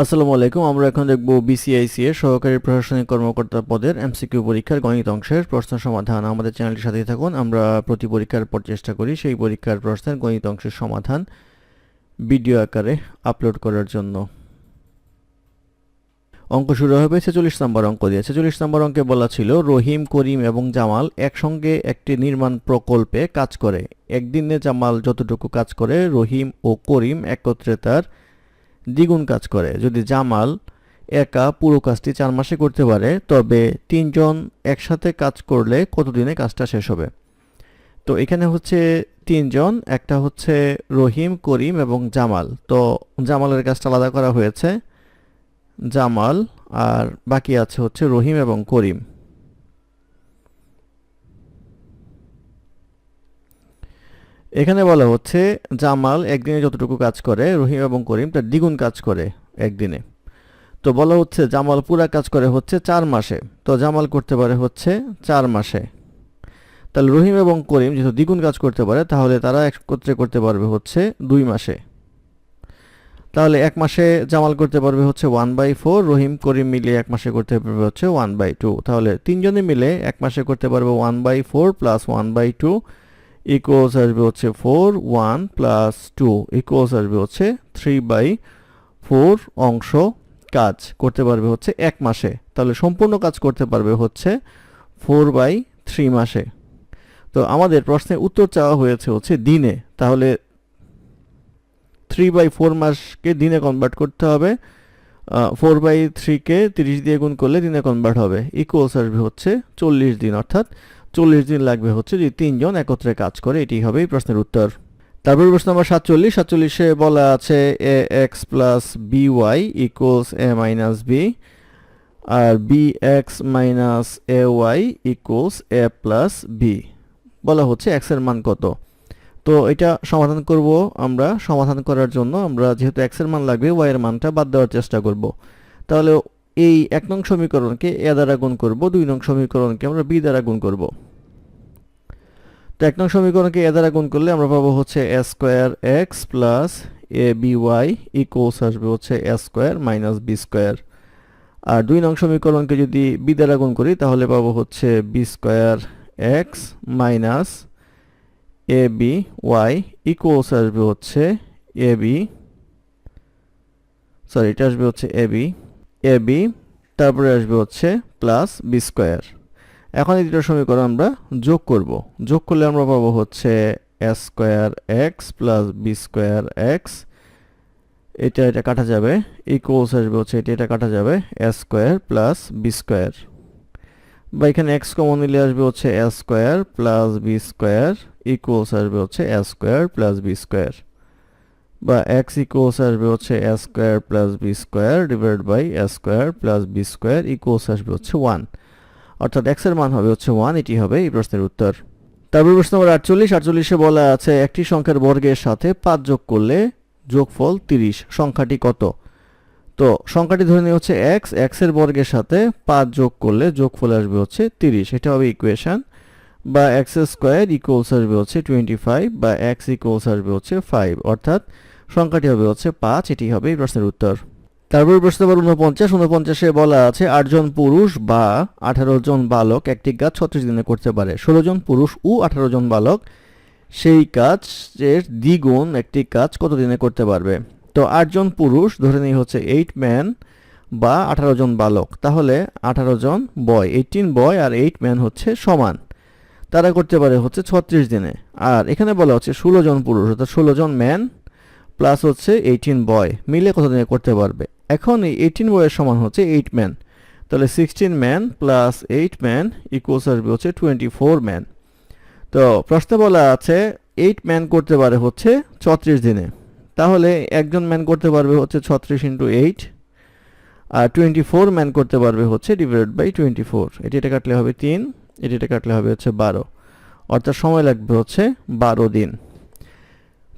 আসসালামু আলাইকুম, আমরা এখন দেখব বিসিআইসি এর সহকারী প্রশাসনিক কর্মকর্তা পদের এমসিকিউ পরীক্ষার গণিত অংশের প্রশ্ন সমাধান। আমাদের চ্যানেলটির সাথেই থাকুন, আমরা প্রতি পরীক্ষার পর চেষ্টা করি সেই পরীক্ষার প্রশ্নের গণিত অংশের সমাধান ভিডিও আকারে আপলোড করার জন্য। অঙ্ক শুরু হবে ছেচল্লিশ নম্বর অঙ্ক দিয়ে। ছেচল্লিশ নম্বর অঙ্কে বলা ছিল, রহিম, করিম এবং জামাল একসঙ্গে একটি নির্মাণ প্রকল্পে কাজ করে। একদিনে জামাল যতটুকু কাজ করে, রহিম ও করিম একত্রে তার দ্বিগুণ কাজ করে। যদি জামাল একা পুরো কাজটি চার মাসে করতে পারে, তবে তিনজন একসাথে কাজ করলে কতদিনে কাজটা শেষ হবে? তো এখানে হচ্ছে তিনজন, একটা হচ্ছে রহিম, করিম এবং জামাল। তো জামালের কাজটা আলাদা করা হয়েছে, জামাল আর বাকি আছে হচ্ছে রহিম এবং করিম। এখানে বলা হচ্ছে, জামাল একদিনে যতটুকু কাজ করে, রহিম এবং করিম তার দ্বিগুণ কাজ করে একদিনে। তো বলা হচ্ছে, জামাল পুরা কাজ করে হচ্ছে চার মাসে। তো জামাল করতে পারে হচ্ছে চার মাসে। তাহলে রহিম এবং করিম যেহেতু দ্বিগুণ কাজ করতে পারে, তাহলে তারা একত্রে করতে পারবে হচ্ছে দুই মাসে। তাহলে এক মাসে জামাল করতে পারবে হচ্ছে one by four, Rahim, Karim মিলিয়ে এক মাসে করতে পারবে হচ্ছে ওয়ান বাই টু। তাহলে তিনজনে মিলে এক মাসে করতে পারবে one by four plus one by two equals আসবে হচ্ছে four one plus two equals আসবে হচ্ছে থ্রি বাই ফোর অংশ কাজ করতে পারবে হচ্ছে এক মাসে। তাহলে সম্পূর্ণ কাজ করতে পারবে হচ্ছে ফোর বাই থ্রি মাসে। তো আমাদের প্রশ্নের উত্তর চাওয়া হয়েছে হচ্ছে দিনে। তাহলে থ্রি বাই ফোর মাসকে দিনে কনভার্ট করতে হবে। ফোর বাই থ্রিকে তিরিশ দিয়ে গুণ করলে দিনে কনভার্ট হবে। ইকুয়ালস আসবে হচ্ছে চল্লিশ দিন, অর্থাৎ চল্লিশ দিন লাগবে হচ্ছে যদি তিনজন একত্রে কাজ করে, এটি হবে এই প্রশ্নের উত্তর। তারপর প্রশ্ন নম্বর সাতচল্লিশ। সাতচল্লিশে বলা আছে a x plus b y equals a minus b R b x minus a y equals a plus b বলা হচ্ছে এক্সের মান কত। তো এটা সমাধান করব আমরা। সমাধান করার জন্য আমরা যেহেতু এক্সের মান লাগবে ওয়াই এর মানটা বাদ দেওয়ার চেষ্টা করব। তাহলে এই এক নং সমীকরণকে এ দ্বারা গুণ করব, দুই নং সমীকরণকে আমরা বি দ্বারা গুণ করব। তো এক নং সমীকরণকে এ দ্বারা গুণ করলে আমরা পাবো হচ্ছে a square x plus a b y equals আসবে হচ্ছে a square minus b square. আর দুই নং সমীকরণকে যদি বি দ্বারা গুণ করি, তাহলে পাবো হচ্ছে b square x minus a b y equals আসবে হচ্ছে এ বি সরি এটা আসবে হচ্ছে এ বি এ, বি, তারপরে আসবে হচ্ছে প্লাস বি স্কোয়ার এখন এই দুটো সমীকরণ আমরা যোগ করব। যোগ করলে আমরা পাবো হচ্ছে a square x plus b square x এটা এটা কাটা যাবে। ইকুয়ালস আসবে হচ্ছে এটা এটা কাটা যাবে a square plus b square বা এখানে এক্স কমন নিলে আসবে হচ্ছে a square plus b square equals আসবে হচ্ছে a square plus b square বা এক্স ইকুয়ালস আসবে হচ্ছে a square plus b square divide by a square plus b square equals আসবে হচ্ছে ওয়ান অর্থাৎ এক্সের মান হবে হচ্ছে ওয়ান এটি হবে এই প্রশ্নের উত্তর। তারপর প্রশ্ন নম্বর আটচল্লিশ, আটচল্লিশে বলা আছে, একটি সংখ্যার বর্গের সাথে পাঁচ যোগ করলে যোগফল তিরিশ, সংখ্যাটি কত? তো সংখ্যাটি ধরে নিয়ে হচ্ছে এক্স এক্সের বর্গের সাথে পাঁচ যোগ করলে যোগফল আসবে হচ্ছে তিরিশ, এটা হবে ইকুয়েশন বা এক্স স্কোয়ার ইকুয়ালস আসবে হচ্ছে টোয়েন্টি ফাইভ বা এক্স ইকুয়ালস আসবে হচ্ছে ফাইভ অর্থাৎ সংখ্যাটি হবে হচ্ছে পাঁচ, এটি হবে এই প্রশ্নের উত্তর। তারপর প্রশ্ন নম্বর উনপঞ্চাশ উনপঞ্চাশে বলা আছে আটজন পুরুষ বা আঠারো জন বালক একটি কাজ ছত্রিশ দিনে করতে পারে। ষোলো জন পুরুষ ও আঠারো জন বালক, সেই কাজের দ্বিগুণ একটি কাজ কত দিনে করতে পারবে? তো আটজন পুরুষ, ধরে নিই হচ্ছে এইট ম্যান বা আঠারো জন বালক, তাহলে আঠারো জন বয় এইটিন বয় আর এইট ম্যান হচ্ছে সমান। তারা করতে পারে হচ্ছে ছত্রিশ দিনে। আর এখানে বলা হচ্ছে ষোলো জন পুরুষ, অর্থাৎ ষোলো জন ম্যান প্লাস হচ্ছে এইটিন বয় মিলে কত দিনে করতে পারবে? এখন এই এইটিন বয়ের সমান হচ্ছে এইট ম্যান তাহলে sixteen man plus eight man equals আসবে হচ্ছে টোয়েন্টি ফোর ম্যান তো প্রশ্নে বলা আছে এইট ম্যান করতে পারে হচ্ছে ছত্রিশ দিনে, তাহলে একজন ম্যান করতে পারবে হচ্ছে ছত্রিশ ইন্টু এইট আর টোয়েন্টি ফোর ম্যান করতে পারবে হচ্ছে ডিভাইড বাই টোয়েন্টি ফোর এটি এটা কাটলে হবে তিন, এটি এটা কাটলে হবে হচ্ছে বারো, অর্থাৎ সময় লাগবে হচ্ছে বারো দিন।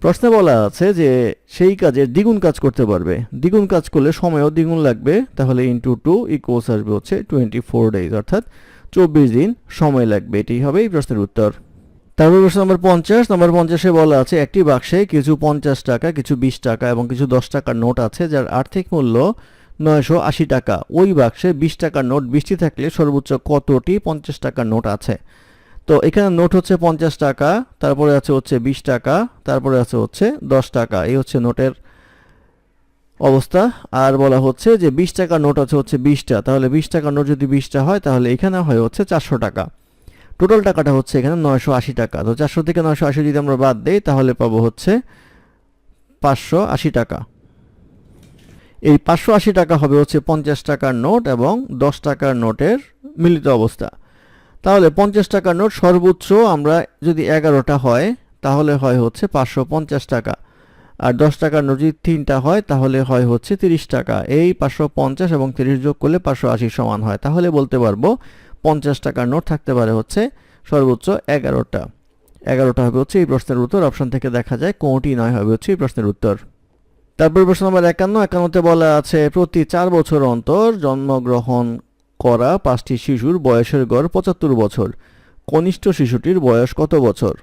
প্রশ্নে বলা আছে যে সেই কাজের দ্বিগুণ কাজ করতে পারবে। দ্বিগুণ কাজ করলে সময়ও দ্বিগুণ লাগবে, তাহলে ইন্টু টু ইকুয়ালস আসবে হচ্ছে টোয়েন্টি ফোর ডেজ অর্থাৎ চব্বিশ দিন সময় লাগবে। এটাই হবে এই প্রশ্নের উত্তর। তারপর প্রশ্ন নম্বর পঞ্চাশ। নম্বর পঞ্চাশে বলা আছে, একটি বাক্সে কিছু পঞ্চাশ টাকা, কিছু বিশ টাকা এবং কিছু দশ টাকার নোট আছে, যার আর্থিক মূল্য নয়শো আশি টাকা। ওই বাক্সে বিশ টাকার নোট বৃষ্টি থাকলে সর্বোচ্চ কতটি পঞ্চাশ টাকার নোট আছে? তো এখানে নোট হচ্ছে পঞ্চাশ টাকা, তারপরে আছে হচ্ছে বিশ টাকা, তারপরে আছে হচ্ছে দশ টাকা। এই হচ্ছে নোটের অবস্থা। আর বলা হচ্ছে যে বিশ টাকার নোট আছে হচ্ছে বিশটা। তাহলে বিশ টাকার নোট যদি বিশটা হয়, তাহলে এখানে হয় হচ্ছে চারশো টাকা। টোটাল টাকাটা হচ্ছে এখানে নয়শো আশি টাকা। তো চারশো থেকে নয়শো আশি যদি আমরা বাদ দিই, তাহলে পাবো হচ্ছে পাঁচশো আশি টাকা। এই পাঁচশো আশি টাকা হবে হচ্ছে পঞ্চাশ টাকার নোট এবং দশ টাকার নোটের মিলিত অবস্থা। তাহলে পঞ্চাশ টাকার নোট সর্বোচ্চ আমরা যদি এগারোটা হয়, তাহলে হয় হচ্ছে পাঁচশো পঞ্চাশ টাকা। আর দশ টাকার নোট যদি তিনটা হয়, তাহলে হয় হচ্ছে তিরিশ টাকা। এই পাঁচশো পঞ্চাশ এবং তিরিশ যোগ করলে পাঁচশো আশি সমান হয়। তাহলে বলতে পারব পঞ্চাশ টাকার নোট থাকতে পারে হচ্ছে সর্বোচ্চ এগারোটা। এগারোটা হবে হচ্ছে এই প্রশ্নের উত্তর। অপশন থেকে দেখা যায় কোনটি নয় হবে হচ্ছে এই প্রশ্নের উত্তর। তারপর প্রশ্ন নম্বর একান্ন। একান্নতে বলা আছে, প্রতি চার বছর অন্তর জন্মগ্রহণ করা পাঁচটি শিশুর বয়সের গড় পঁচাত্তর বছর। কনিষ্ঠ শিশুটির বয়স কত বছর?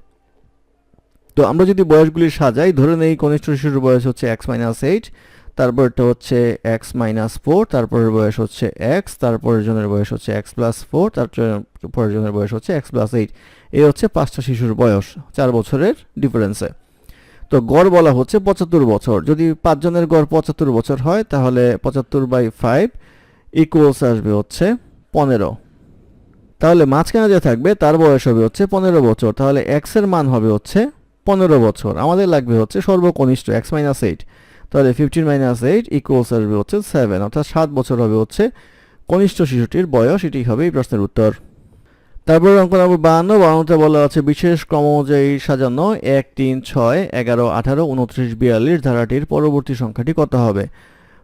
তো আমরা যদি বয়সগুলি সাজাই, ধরে নেই কনিষ্ঠ শিশুর বয়স হচ্ছে এক্স মাইনাস এইট তারপরটা হচ্ছে এক্স মাইনাস ফোর তারপরের বয়স হচ্ছে এক্স তারপরের জনের বয়স হচ্ছে এক্স প্লাস ফোর তারপরের জনের বয়স হচ্ছে এক্স প্লাস এইট এই হচ্ছে পাঁচটা শিশুর বয়স, চার বছরের ডিফারেন্সে তো গড় বলা হচ্ছে পঁচাত্তর বছর। যদি পাঁচজনের গড় পঁচাত্তর বছর হয়, তাহলে পঁচাত্তর বাই ফাইভ ইকুয়ালস আসবে হচ্ছে পনেরো। তাহলে মাঝখানে যে থাকবে, তার বয়স হবে হচ্ছে পনেরো বছর। তাহলে এক্সের মান হবে হচ্ছে পনেরো বছর। আমাদের লাগবে হচ্ছে সর্বকনিষ্ঠ এক্স মাইনাস এইট তাহলে ফিফটিন মাইনাস এইট ইকুয়ালস আসবে হচ্ছে সেভেন অর্থাৎ সাত বছর হবে হচ্ছে কনিষ্ঠ শিশুটির বয়স। এটি হবে এই প্রশ্নের উত্তর। তারপর অঙ্ক নম্বর বাহান্ন। বাহান্নতে বলা আছে, বিশেষ ক্রম অনুযায়ী সাজানো এক, তিন, ছয়, এগারো, আঠারো, উনত্রিশ, বিয়াল্লিশ ধারাটির পরবর্তী সংখ্যাটি কত হবে?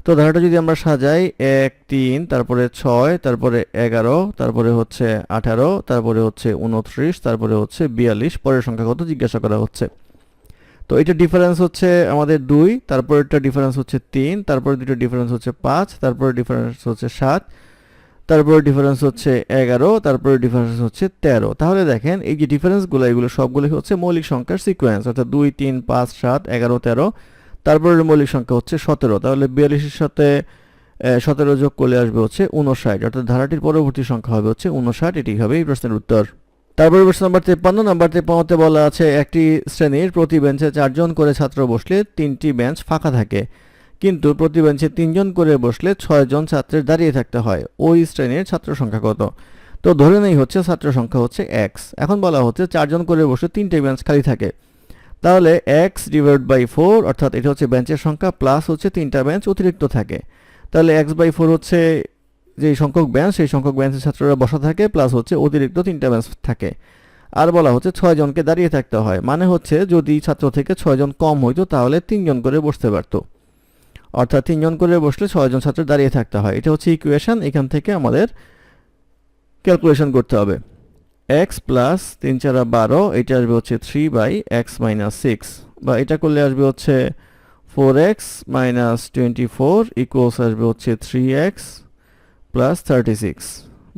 তো ধারাটা যদি আমরা সাজাই, এক, তিন, তারপরে ছয়, তারপরে এগারো, তারপরে হচ্ছে আঠারো, তারপরে হচ্ছে উনত্রিশ, তারপরে হচ্ছে বিয়াল্লিশ, পরের সংখ্যা কত জিজ্ঞাসা করা হচ্ছে। তো এটা ডিফারেন্স হচ্ছে আমাদের দুই তারপরে একটা ডিফারেন্স হচ্ছে তিন, তারপরে দুটো ডিফারেন্স হচ্ছে পাঁচ, তারপরে ডিফারেন্স হচ্ছে সাত, তারপরে ডিফারেন্স হচ্ছে এগারো, তারপরে ডিফারেন্স হচ্ছে তেরো। তাহলে দেখেন, এই যে ডিফারেন্সগুলো এগুলো সবগুলো হচ্ছে মৌলিক সংখ্যার সিকোয়েন্স অর্থাৎ দুই, তিন, পাঁচ, সাত, এগারো, তেরো তারপরের মৌলিক সংখ্যা হচ্ছে সতেরো। তাহলে বিয়াল্লিশের সাথে সতেরো যোগ করলে আসবে হচ্ছে উনষাট অর্থাৎ ধারাটির পরবর্তী সংখ্যা হবে হচ্ছে উনষাট এটি হবে এই প্রশ্নের উত্তর। তারপরে প্রশ্ন নাম্বার তেপ্পান্ন। নাম্বার তেপ্পান্নতে বলা আছে, একটি শ্রেণির প্রতি বেঞ্চে চারজন করে ছাত্র বসলে তিনটি বেঞ্চ ফাঁকা থাকে। কিন্তু প্রতি বেঞ্চে তিনজন করে বসলে ছয়জন ছাত্রের দাঁড়িয়ে থাকতে হয়। ওই শ্রেণির ছাত্র সংখ্যা কত? তো ধরে নেই হচ্ছে ছাত্র সংখ্যা হচ্ছে এক্স এখন বলা হচ্ছে চারজন করে বসলে তিনটে বেঞ্চ খালি থাকে। তাহলে এক্স ডিভাইড বাই ফোর অর্থাৎ এটা হচ্ছে বেঞ্চের সংখ্যা প্লাস হচ্ছে তিনটা বেঞ্চ অতিরিক্ত থাকে। তাহলে এক্স বাই ফোর হচ্ছে যে সংখ্যক বেঞ্চ সেই সংখ্যক বেঞ্চের ছাত্ররা বসা থাকে প্লাস হচ্ছে অতিরিক্ত তিনটা বেঞ্চ থাকে। আর বলা হচ্ছে ছয়জনকে দাঁড়িয়ে থাকতে হয়। মানে হচ্ছে যদি ছাত্র থেকে ছয়জন কম হইতো, তাহলে তিনজন করে বসতে পারতো। অর্থাৎ তিনজন করে বসলে ছয়জন ছাত্র দাঁড়িয়ে থাকতে হয়। এটা হচ্ছে ইকুয়েশন এখান থেকে আমাদের ক্যালকুলেশন করতে হবে। এক্স প্লাস তিন চারা বারো, এটা আসবে হচ্ছে three by x minus six বা এটা করলে আসবে হচ্ছে four x minus twenty four equals আসবে হচ্ছে three x plus thirty six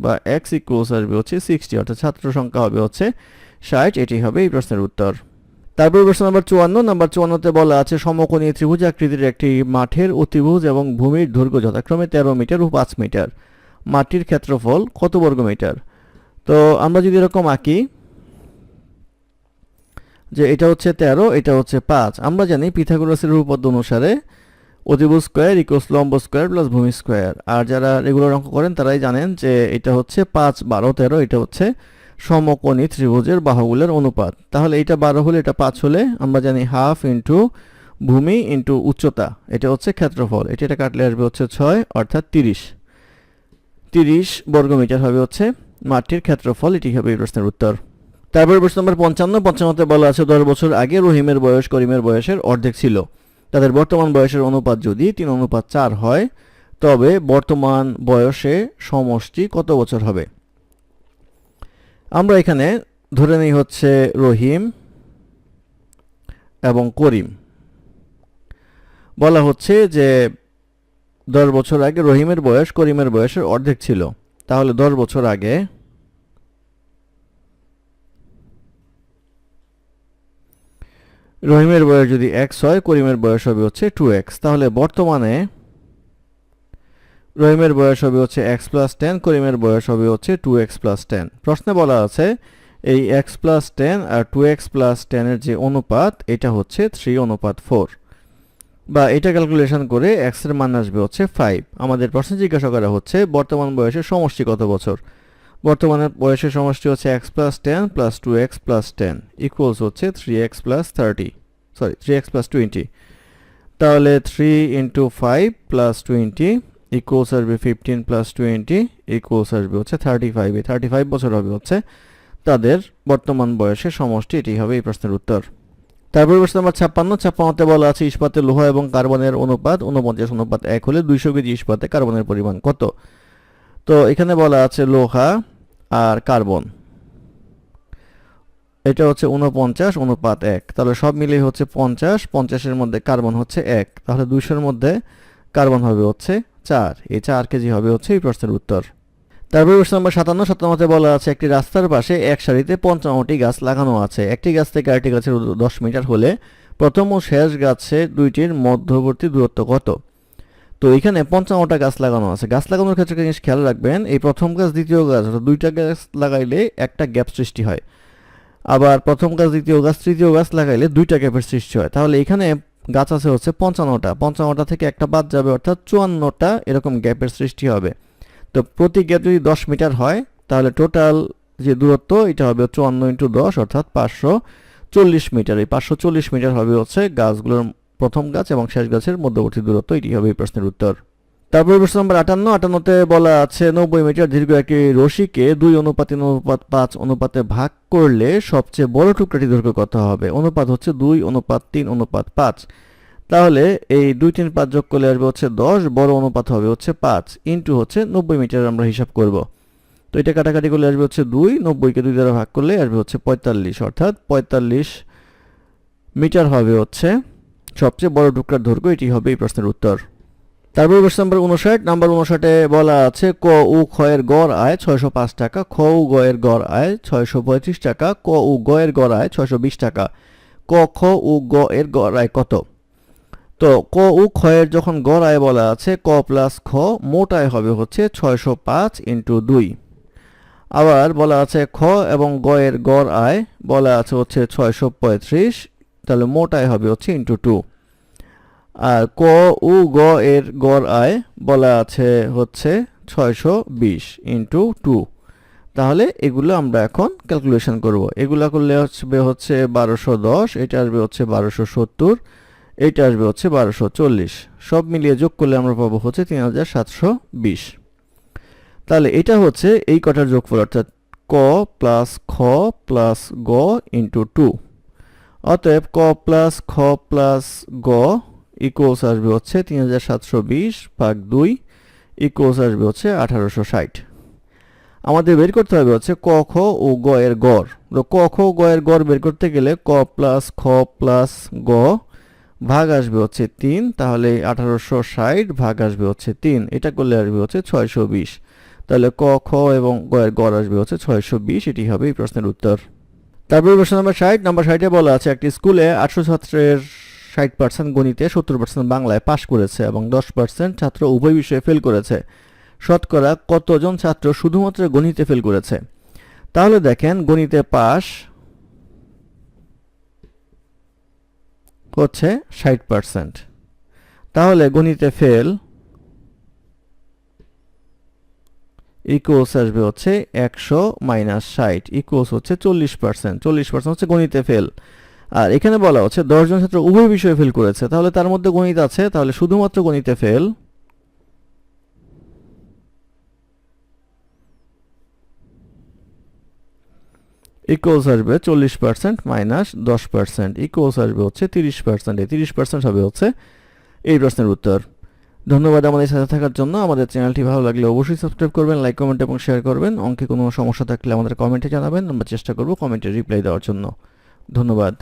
বা এক্স ইকুয়ালস আসবে হচ্ছে সিক্সটি অর্থাৎ ছাত্র সংখ্যা হবে হচ্ছে ষাট এটি হবে এই প্রশ্নের উত্তর। তারপর প্রশ্ন নাম্বার চুয়ান্ন নাম্বার চুয়ান্নতে বলা আছে, সমকোণী ত্রিভুজ আকৃতির একটি মাঠের অতিভুজ এবং ভূমির দৈর্ঘ্য যথাক্রমে তেরো মিটার ও পাঁচ মিটার। মাটির ক্ষেত্রফল কত বর্গ মিটার তো আমরা যদি এরকম আঁকি যে এটা হচ্ছে তেরো, এটা হচ্ছে পাঁচ। আমরা জানি পিথাগোরাসের উপপাদ্য অনুসারে অতিভুজ স্কোয়ার ইকোস লম্ব স্কোয়ার প্লাস ভূমি স্কোয়ার। আর যারা রেগুলার অঙ্ক করেন, তারাই জানেন যে এটা হচ্ছে পাঁচ, বারো, তেরো, এটা হচ্ছে সমকোণী ত্রিভুজের বাহুগুলোর অনুপাত। তাহলে এটা বারো হলে এটা পাঁচ হলে আমরা জানি হাফ ইন্টু ভূমি ইন্টু উচ্চতা। এটা হচ্ছে ক্ষেত্রফল। এটা এটা কাটলে আসবে হচ্ছে ছয়, অর্থাৎ তিরিশ। তিরিশ বর্গমিটার হবে হচ্ছে মাঠটির ক্ষেত্রফল এটি হবে এই প্রশ্নের উত্তর। তারপর প্রশ্ন নম্বর পঞ্চান্ন, পঞ্চান্নতে বলা আছে, দশ বছর আগে রহিমের বয়স করিমের বয়সের অর্ধেক ছিল। তাদের বর্তমান বয়সের অনুপাত যদি তিন অনুপাত চার হয়, তবে বর্তমান বয়সে সমষ্টি কত বছর হবে? আমরা এখানে ধরে নিই হচ্ছে রহিম এবং করিম। বলা হচ্ছে যে, দশ বছর আগে রহিমের বয়স করিমের বয়সের অর্ধেক ছিল। তাহলে দশ বছর আগে রহিমের বয়স যদি এক্স হয়, করিমের বয়স হবে হচ্ছে টু এক্স তাহলে বর্তমানে রহিমের বয়স হবে হচ্ছে এক্স প্লাস টেন করিমের বয়স হবে হচ্ছে টু এক্স প্লাস টেন প্রশ্নে বলা আছে, এই এক্স প্লাস টেন আর টু এক্স প্লাস টেনের যে অনুপাত, এটা হচ্ছে থ্রি অনুপাত ফোর বা এটা ক্যালকুলেশন করে এক্সের মান আসবে হচ্ছে ফাইভ আমাদের প্রশ্নে জিজ্ঞাসা করা হচ্ছে, বর্তমান বয়সের সমষ্টি কত বছর? বর্তমানে বয়সের সমষ্টি হচ্ছে x plus ten plus two x plus ten equals হচ্ছে three x plus thirty sorry three x plus twenty তাহলে three into five plus twenty equals আসবে ফিফটিন প্লাস টোয়েন্টি ইকুয়ালস আসবে হচ্ছে থার্টি ফাইভ থার্টি ফাইভ বছর হবে হচ্ছে তাদের বর্তমান বয়সের সমষ্টি। এটি হবে এই প্রশ্নের উত্তর। তারপর প্রশ্ন নাম্বার ছাপ্পান্ন, ছাপ্পান্নতে বলা আছে ইস্পাতে লোহা এবং কার্বনের অনুপাত, উনপঞ্চাশ অনুপাত এক হলে দুইশো কেজি ইস্পাতে কার্বনের পরিমাণ কত? তো এখানে বলা আছে লোহা আর কার্বন। এটা হচ্ছে উনপঞ্চাশ অনুপাত এক। তাহলে সব মিলিয়ে হচ্ছে পঞ্চাশ, পঞ্চাশের মধ্যে কার্বন হচ্ছে এক। তাহলে দুইশোর মধ্যে কার্বন হবে হচ্ছে চার। এই চার কেজি হবে হচ্ছে এই প্রশ্নের উত্তর। তারপর প্রশ্ন নম্বর সাতান্ন, সাতান্নতে বলা আছে, একটি রাস্তার পাশে এক সারিতে পঞ্চান্নটি গাছ লাগানো আছে। একটি গাছ থেকে আরেকটি গাছের দশ মিটার হলে প্রথম ও শেষ গাছে দুইটির মধ্যবর্তী দূরত্ব কত? তো এখানে পঞ্চান্নটা গাছ লাগানো আছে। গাছ লাগানোর ক্ষেত্রে জিনিস খেয়াল রাখবেন, এই প্রথম গাছ, দ্বিতীয় গাছ, অর্থাৎ দুইটা গাছ লাগাইলে একটা গ্যাপ সৃষ্টি হয়। আবার প্রথম গাছ, দ্বিতীয় গাছ, তৃতীয় গাছ লাগাইলে দুইটা গ্যাপের সৃষ্টি হয়। তাহলে এখানে গাছ আছে হচ্ছে পঞ্চান্নটা। পঞ্চান্নটা থেকে একটা বাদ যাবে, অর্থাৎ চুয়ান্নটা এরকম গ্যাপের সৃষ্টি হবে। তো প্রতি গ্যাপ যদি দশ মিটার হয়, তাহলে টোটাল যে দূরত্ব, এটা হবে চুয়ান্ন ইন্টু দশ, অর্থাৎ পাঁচশো চল্লিশ মিটার। এই পাঁচশো চল্লিশ মিটার হবে হচ্ছে গাছগুলোর প্রথম গাছ এবং শেষ গাছের মধ্যবর্তী দূরত্ব। এটি হবে এই প্রশ্নের উত্তর। তারপরে প্রশ্ন নম্বর আটান্ন। আটান্নতে বলা আছে, নব্বই মিটার দীর্ঘ একটি রশিকে দুই অনুপাত অনুপাত পাঁচ অনুপাতে ভাগ করলে সবচেয়ে বড় টুকরাটি দৈর্ঘ্য কত হবে? অনুপাত হচ্ছে দুই, অনুপাত তিন, অনুপাত পাঁচ। তাহলে এই দুই তিন পাঁচ যোগ করলে আসবে হচ্ছে দশ, বড় অনুপাত হবে হচ্ছে পাঁচ ইন্টু হচ্ছে নব্বই মিটার আমরা হিসাব করব। তো এটা কাটাকাটি করলে আসবে হচ্ছে দুই, নব্বইকে দুই দ্বারা ভাগ করলে আসবে হচ্ছে পঁয়তাল্লিশ, অর্থাৎ পঁয়তাল্লিশ মিটার হবে হচ্ছে সবচেয়ে বড় টুকরার দৈর্ঘ্য, এটি হবে এই প্রশ্নের উত্তর। তারপর প্রশ্ন নম্বর উনষাট, নাম্বার উনষাটে বলা আছে, ক উ খ এর গড় আয় ছয়শো পাঁচ টাকা, খ উ গ এর গড় আয় ছয়শো পঁয়ত্রিশ টাকা, ক উ গ এর গড় আয় ছয়শো বিশ টাকা, ক খ উ গ এর গড় আয় কত? তো ক উ খ এর যখন গড় আয় বলা আছে, ক প্লাস খ মোট আয় হবে হচ্ছে ছয়শো পাঁচ ইন্টু দুই। আবার বলা আছে খ এবং গ এর গড় আয় বলা আছে হচ্ছে ছয়শো পঁয়ত্রিশ, তাহলে মোট আয় হবে হচ্ছে ইন্টু টু। আর ক উ গ এর গড় আয় বলা আছে হচ্ছে ছয়শো বিশ ইন্টু টু। তাহলে এগুলো আমরা এখন ক্যালকুলেশন করব। এগুলো করলে আসবে হচ্ছে বারোশো দশ, এটা আসবে হচ্ছে বারোশো সত্তর। এইটা আসবে হচ্ছে বারোশো চল্লিশ। সব মিলিয়ে যোগ করলে আমরা পাবো হচ্ছে তিন হাজার সাতশো বিশ। তাহলে এটা হচ্ছে এই কটার যোগফল, অর্থাৎ ক প্লাস খ প্লাস গ ইন্টু টু। অতএব ক প্লাস খ প্লাস গ ইকুয়ালস আসবে হচ্ছে তিন হাজার সাতশো বিশ ভাগ দুই ইকুয়ালস আসবে হচ্ছে আঠারোশো ষাট। আমাদের বের করতে হবে হচ্ছে ক, খ ও গ এর গড়। তো ক, খ গ এর গড় বের করতে গেলে ক প্লাস খ প্লাস গ ভাগ আসবে হচ্ছে তিন, তাহলে আঠারোশো ষাট ভাগ আসবে হচ্ছে তিন, এটা করলে আসবে হচ্ছে ছয়শো বিশ। তাহলে ক, খ এবং গ গড় আসবে হচ্ছে ছয়শো বিশ, এটি হবে এই প্রশ্নের উত্তর। তারপরে প্রশ্ন নাম্বার ষাট, নাম্বার ষাটে বলা আছে, একটি স্কুলে আটশো ছাত্রের ষাট পার্সেন্ট গণিতে সত্তর পার্সেন্ট বাংলায় পাশ করেছে এবং দশ পার্সেন্ট ছাত্র উভয় বিষয়ে ফেল করেছে। শতকরা কতজন ছাত্র শুধুমাত্র গণিতে ফেল করেছে? তাহলে দেখেন, গণিতে পাস হচ্ছে ষাট পারসেন্ট তাহলে গণিতে ফেল ইকুয়ালস আসবে হচ্ছে একশো মাইনাস ষাট ইকুয়ালস হচ্ছে চল্লিশ পার্সেন্ট চল্লিশ পার্সেন্ট হচ্ছে গণিতে ফেল আর এখানে বলা হচ্ছে দশজন ছাত্র উভয় বিষয়ে ফেল করেছে। তাহলে তার মধ্যে গণিত আছে, তাহলে শুধুমাত্র গণিতে ফেল ইকুয়ালস আসবে চল্লিশ পার্সেন্ট মাইনাস দশ পার্সেন্ট ইকুয়ালস আসবে হচ্ছে তিরিশ পার্সেন্ট এই তিরিশ পার্সেন্ট হবে হচ্ছে এই প্রশ্নের উত্তর। ধন্যবাদ আমাদের সাথে থাকার জন্য। আমাদের চ্যানেলটি ভালো লাগলে অবশ্যই সাবস্ক্রাইব করবেন, লাইক, কমেন্ট এবং শেয়ার করবেন। অঙ্কে কোনো সমস্যা থাকলে আমাদের কমেন্টে জানাবেন। আমরা চেষ্টা করব কমেন্টে রিপ্লাই দেওয়ার জন্য। ধন্যবাদ।